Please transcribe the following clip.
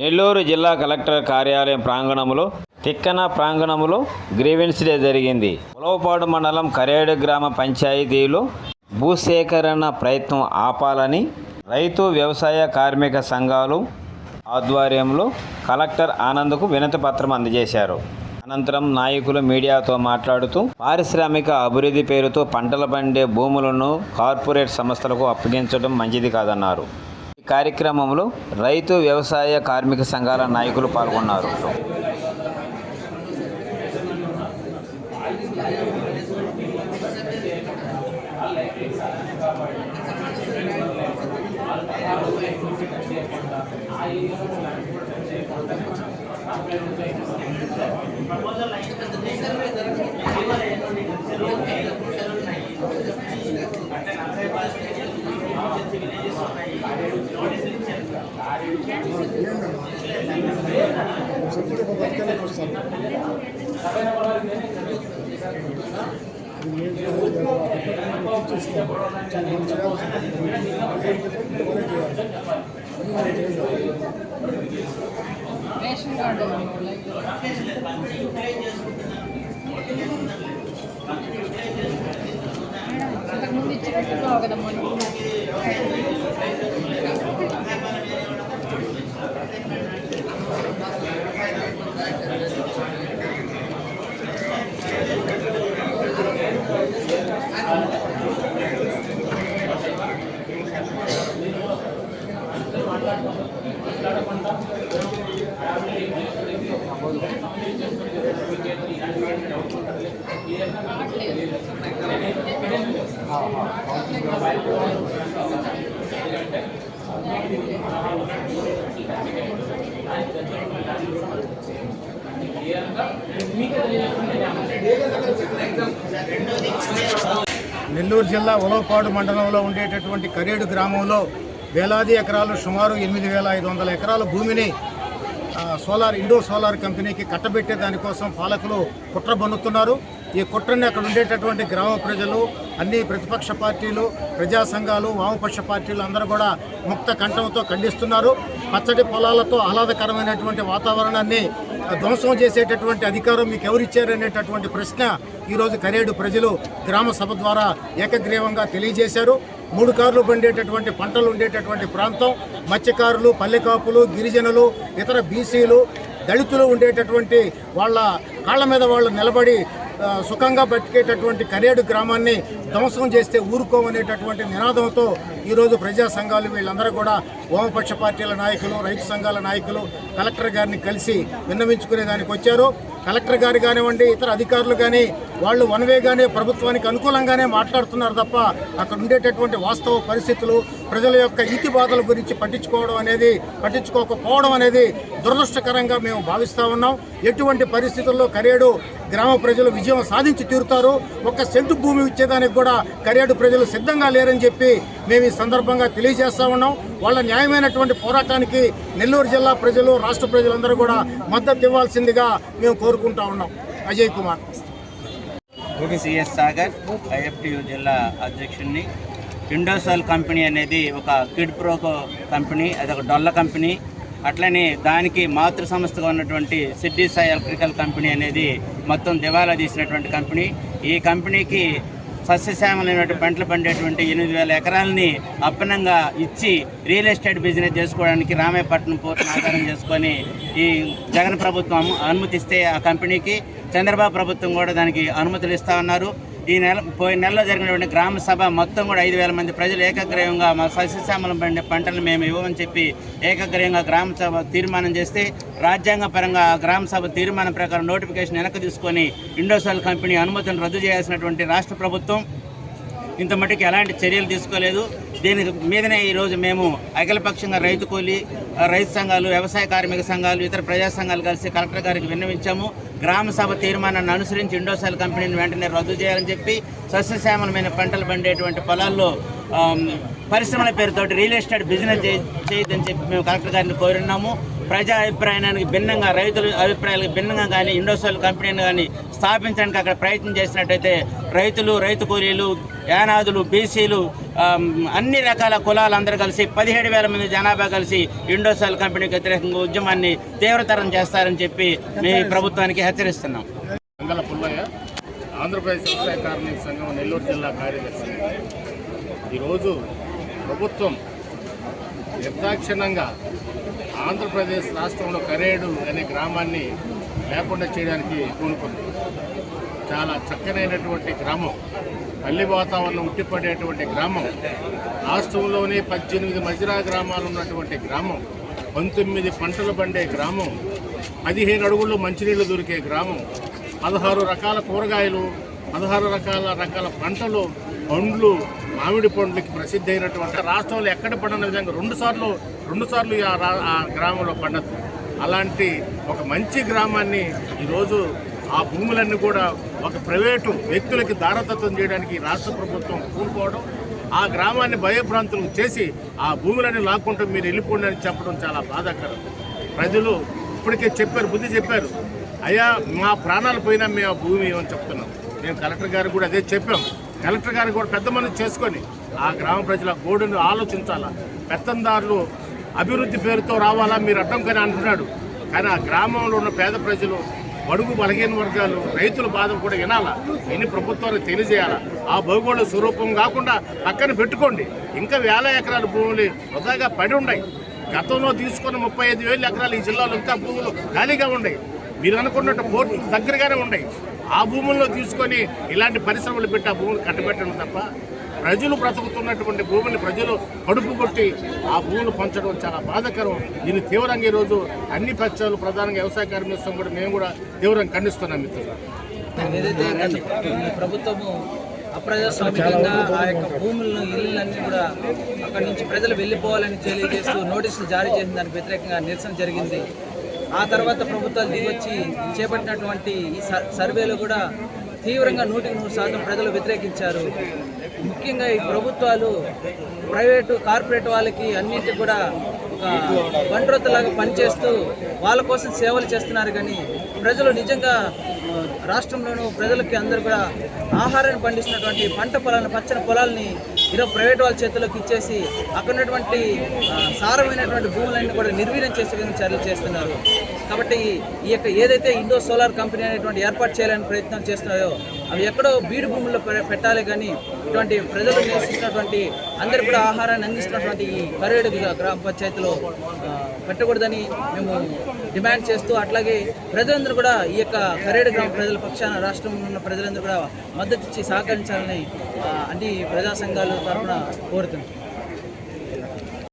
నెల్లూరు జిల్లా కలెక్టర్ కార్యాలయం ప్రాంగణంలో తిక్కన ప్రాంగణంలో గ్రీవెన్స్ డే జరిగింది. ఉలవపాడు మండలం కరేడు గ్రామ పంచాయతీలో భూసేకరణ ప్రయత్నం ఆపాలని రైతు వ్యవసాయ కార్మిక సంఘాలు ఆధ్వర్యంలో కలెక్టర్ ఆనంద్కు వినతి పత్రం అందజేశారు. అనంతరం నాయకులు మీడియాతో మాట్లాడుతూ పారిశ్రామిక అభివృద్ధి పేరుతో పంటలు పండే భూములను కార్పొరేట్ సంస్థలకు అప్పగించడం మంచిది కాదన్నారు. కార్యక్రమంలో రైతు వ్యవసాయ కార్మిక సంఘాల నాయకులు పాల్గొన్నారు. రేషన్ కార్డు అంతకుముందు ఇచ్చినట్టున్నావు కదా నెల్లూరు జిల్లా ఉలవపాడు మండలంలో ఉండేటటువంటి కరేడు గ్రామంలో వేలాది ఎకరాలు సుమారు ఎనిమిది వేల ఐదు వందల ఎకరాల భూమిని సోలార్ ఇండో సోలార్ కంపెనీకి కట్టబెట్టే దానికోసం పాలకులు కుట్ర బన్నుతున్నారు. ఈ కుట్రని అక్కడ ఉండేటటువంటి గ్రామ ప్రజలు అన్ని ప్రతిపక్ష పార్టీలు ప్రజా సంఘాలు వామపక్ష పార్టీలు అందరూ కూడా ముక్త కంఠంతో ఖండిస్తున్నారు. పచ్చటి పొలాలతో ఆహ్లాదకరమైనటువంటి వాతావరణాన్ని ధ్వంసం చేసేటటువంటి అధికారం మీకు ఎవరిచ్చారనేటటువంటి ప్రశ్న ఈరోజు కరేడు ప్రజలు గ్రామ సభ ద్వారా ఏకగ్రీవంగా తెలియజేశారు. మూడు కార్లు పండేటటువంటి పంటలు ఉండేటటువంటి ప్రాంతం మత్స్యకారులు పల్లెకాపులు గిరిజనులు ఇతర బీసీలు దళితులు ఉండేటటువంటి వాళ్ళ కాళ్ళ మీద వాళ్ళు నిలబడి సుఖంగా బతికేటటువంటి కరేడు గ్రామాన్ని ధ్వంసం చేస్తే ఊరుకోమనేటటువంటి నినాదంతో ఈరోజు ప్రజా సంఘాలు వీళ్ళందరూ కూడా వామపక్ష పార్టీల నాయకులు రైతు సంఘాల నాయకులు కలెక్టర్ గారిని కలిసి విన్నవించుకునే దానికి వచ్చారు. కలెక్టర్ గారు కానివ్వండి ఇతర అధికారులు కానీ వాళ్ళు వన్వేగానే ప్రభుత్వానికి అనుకూలంగానే మాట్లాడుతున్నారు తప్ప అక్కడ ఉండేటటువంటి వాస్తవ పరిస్థితులు ప్రజల యొక్క ఈతి బాధల గురించి పట్టించుకోవడం అనేది పట్టించుకోకపోవడం అనేది దురదృష్టకరంగా మేము భావిస్తూ ఉన్నాం. ఎటువంటి పరిస్థితుల్లో కరేడు గ్రామ ప్రజలు విజయం సాధించి తీరుతారు. ఒక్క సెంటు భూమి ఇచ్చేదానికి కూడా కరియాడు ప్రజలు సిద్ధంగా లేరని చెప్పి మేము ఈ సందర్భంగా తెలియజేస్తా ఉన్నాం. వాళ్ళ న్యాయమైనటువంటి పోరాటానికి నెల్లూరు జిల్లా ప్రజలు రాష్ట్ర ప్రజలందరూ కూడా మద్దతు ఇవ్వాల్సిందిగా మేము కోరుకుంటా ఉన్నాం. Ajay Kumar. C S Sagar I F T U జిల్లా అధ్యక్షుడిని ఇండోసాల్ కంపెనీ అనేది ఒక కిడ్ ప్రోకో కంపెనీ అది ఒక డొల్ల కంపెనీ. అట్లనే దానికి మాతృ సంస్థగా ఉన్నటువంటి సిడ్డి సాయి ఎలక్ట్రికల్ కంపెనీ అనేది మొత్తం దివాలా తీసినటువంటి కంపెనీ. ఈ కంపెనీకి సస్యశ్యామలైనటువంటి పంటలు పండేటువంటి ఎనిమిది వేల ఎకరాలని అప్పనంగా ఇచ్చి రియల్ ఎస్టేట్ బిజినెస్ చేసుకోవడానికి రామాయపట్నం పోర్టును ఆధారం చేసుకొని ఈ జగన్ ప్రభుత్వం అనుమతిస్తే ఆ కంపెనీకి. చంద్రబాబు ప్రభుత్వం కూడా దానికి అనుమతులు ఇస్తా ఉన్నారు. ఈ నెల పోయిన నెలలో జరిగినటువంటి గ్రామ సభ మొత్తం కూడా ఐదు వేల మంది ప్రజలు ఏకగ్రీవంగా మా సస్యశ్యామలం పండే పంటలు మేము ఇవ్వమని చెప్పి ఏకగ్రీవంగా గ్రామ సభ తీర్మానం చేస్తే రాజ్యాంగ పరంగా గ్రామ సభ తీర్మానం ప్రకారం నోటిఫికేషన్ వెనక్కి తీసుకొని ఇండోసాల్ కంపెనీ అనుమతిని రద్దు చేయాల్సినటువంటి రాష్ట్ర ప్రభుత్వం ఇంత మటుకు ఎలాంటి చర్యలు తీసుకోలేదు. దీని మీదనే ఈరోజు మేము అఖిలపక్షంగా రైతు కూలి రైతు సంఘాలు వ్యవసాయ కార్మిక సంఘాలు ఇతర ప్రజా సంఘాలు కలిసి కలెక్టర్ గారికి విన్నవించాము. గ్రామ సభ తీర్మానాన్ని అనుసరించి ఇండోసాల్ కంపెనీని వెంటనే రద్దు చేయాలని చెప్పి సస్యశ్యామలమైన పంటలు పండేటువంటి పొలాల్లో పరిశ్రమల పేరుతో రియల్ ఎస్టేట్ బిజినెస్ చేయొద్దని చెప్పి మేము కలెక్టర్ గారిని కోరున్నాము. ప్రజా అభిప్రాయానికి భిన్నంగా రైతుల అభిప్రాయాలకు భిన్నంగా కానీ ఇండోసోల్ కంపెనీని కానీ స్థాపించడానికి అక్కడ ప్రయత్నం చేసినట్టయితే రైతులు రైతు కూలీలు యానాదులు బీసీలు అన్ని రకాల కులాలు అందరూ కలిసి పదిహేడు వేల మంది జనాభా కలిసి ఇండోసాల్ కంపెనీకి వ్యతిరేకంగా ఉద్యమాన్ని తీవ్రతరం చేస్తారని చెప్పి మీ ప్రభుత్వానికి హెచ్చరిస్తున్నాం. పుల్లయ్య ఆంధ్రప్రదేశ్ వ్యవసాయ కార్మిక సంఘం నెల్లూరు జిల్లా కార్యదర్శి. ఈరోజు ప్రభుత్వం నిర్దాక్షిణ్యంగా ఆంధ్రప్రదేశ్ రాష్ట్రంలో కరేడు అనే గ్రామాన్ని లేకుండా చేయడానికి పూనుకుంది. చాలా చక్కనైనటువంటి గ్రామం. పల్లి వాతావరణం ఉట్టిపడేటువంటి గ్రామం. రాష్ట్రంలోనే పద్దెనిమిది మజిరా గ్రామాలు ఉన్నటువంటి గ్రామం. పంతొమ్మిది పంటలు పండే గ్రామం. పదిహేను అడుగుల్లో మంచినీళ్ళు దొరికే గ్రామం. పదహారు రకాల కూరగాయలు పదహారు రకాల రకాల పంటలు పండ్లు మామిడి పండ్లకి ప్రసిద్ధి అయినటువంటి రాష్ట్రంలో ఎక్కడ పండిన విధంగా రెండు సార్లు రెండు సార్లు ఆ రా- ఆ గ్రామంలో పండదు. అలాంటి ఒక మంచి గ్రామాన్ని ఈరోజు ఆ భూములన్నీ కూడా ఒక ప్రైవేటు వ్యక్తులకి దారతత్వం చేయడానికి రాష్ట్ర ప్రభుత్వం కూడుకోవడం ఆ గ్రామాన్ని భయభ్రాంతులు చేసి ఆ భూములన్నీ లాక్కుంటూ మీరు వెళ్ళిపోండి అని చెప్పడం చాలా బాధాకరం. ప్రజలు ఇప్పటికే చెప్పారు బుద్ధి చెప్పారు. అయ్యా మా ప్రాణాలు పోయినా మేము ఆ భూమి ఏమని చెప్తున్నాం? మేము కలెక్టర్ గారికి కూడా అదే చెప్పాం. కలెక్టర్ గారికి కూడా పెద్ద మనసు చేసుకొని ఆ గ్రామ ప్రజల గోడును ఆలోచించాలా? పెత్తందారులు అభివృద్ధి పేరుతో రావాలా? మీరు అడ్డంకని అంటున్నాడు. కానీ ఆ గ్రామంలో ఉన్న పేద ప్రజలు బడుగు బలహీన వర్గాలు రైతుల బాధ కూడా వినాలా? విని ప్రభుత్వానికి తెలియజేయాలా? ఆ భౌగోళిక స్వరూపం కాకుండా పక్కన పెట్టుకోండి. ఇంకా వేల ఎకరాల భూములు వృధాగా పడి ఉన్నాయి. గతంలో తీసుకున్న ముప్పై ఐదు వేల ఎకరాలు ఈ జిల్లాలో ఇంకా భూములు ఖాళీగా ఉన్నాయి. మీరు అనుకున్నట్టు కోర్టు దగ్గరగానే ఉన్నాయి. ఆ భూముల్లో తీసుకొని ఇలాంటి పరిశ్రమలు పెట్టి ఆ భూములు కట్టబెట్టడం తప్ప ప్రజలు బ్రతుకుతున్నటువంటి భూమిని ప్రజలు కడుపు కొట్టి ఆ భూములు పంచడం చాలా బాధకరం. దీన్ని తీవ్రంగా ఈరోజు అన్ని పక్షాలు ప్రధానంగా వ్యవసాయ కార్మిక సంఘం కూడా మేము కూడా తీవ్రంగా ఖండిస్తున్నాం మిత్రులు. ఏదైతే ఈ ప్రభుత్వము అప్రజాస్వామికంగా ఆ యొక్క భూములను ఇళ్ళన్నీ కూడా అక్కడి నుంచి ప్రజలు వెళ్ళిపోవాలని తెలియజేస్తూ నోటీసులు జారీ చేసిన దానికి వ్యతిరేకంగా నిరసన జరిగింది. ఆ తర్వాత ప్రభుత్వాలు దిగొచ్చి చేపట్టినటువంటి ఈ సర్వేలు కూడా తీవ్రంగా నూటికి నూరు శాతం ప్రజలు వ్యతిరేకించారు. ముఖ్యంగా ఈ ప్రభుత్వాలు ప్రైవేటు కార్పొరేట్ వాళ్ళకి అన్నింటికి కూడా ఒక బండ్రోతలాగా పనిచేస్తూ వాళ్ళ కోసం సేవలు చేస్తున్నారు. కానీ ప్రజలు నిజంగా రాష్ట్రంలోనూ ప్రజలకి అందరూ కూడా ఆహారాన్ని పండిస్తున్నటువంటి పంట పొలాలను పచ్చని పొలాలని ఈరోజు ప్రైవేట్ వాళ్ళ చేతిలోకి ఇచ్చేసి అక్కడ ఉన్నటువంటి సారమైనటువంటి భూములన్నీ కూడా నిర్వీర్యం చేసే విధంగా చర్యలు చేస్తున్నారు. కాబట్టి ఈ యొక్క ఏదైతే ఇండో సోలార్ కంపెనీ అనేటువంటి ఏర్పాటు చేయాలని ప్రయత్నం చేస్తున్నాయో అవి ఎక్కడో బీడు భూముల్లో పె- పెట్టాలి కానీ ఇటువంటి ప్రజలు నివసిస్తున్నటువంటి అందరు కూడా ఆహారాన్ని అందిస్తున్నటువంటి ఈ కరేడు గ్రామ పంచాయతీలో పెట్టకూడదని మేము డిమాండ్ చేస్తూ అట్లాగే ప్రజలందరూ కూడా ఈ యొక్క కరేడు గ్రామ ప్రజల పక్షాన రాష్ట్రంలో ఉన్న ప్రజలందరూ కూడా మద్దతు ఇచ్చి సహకరించాలని అన్ని ప్రజా సంఘాలు తరఫున కోరుతున్నాం.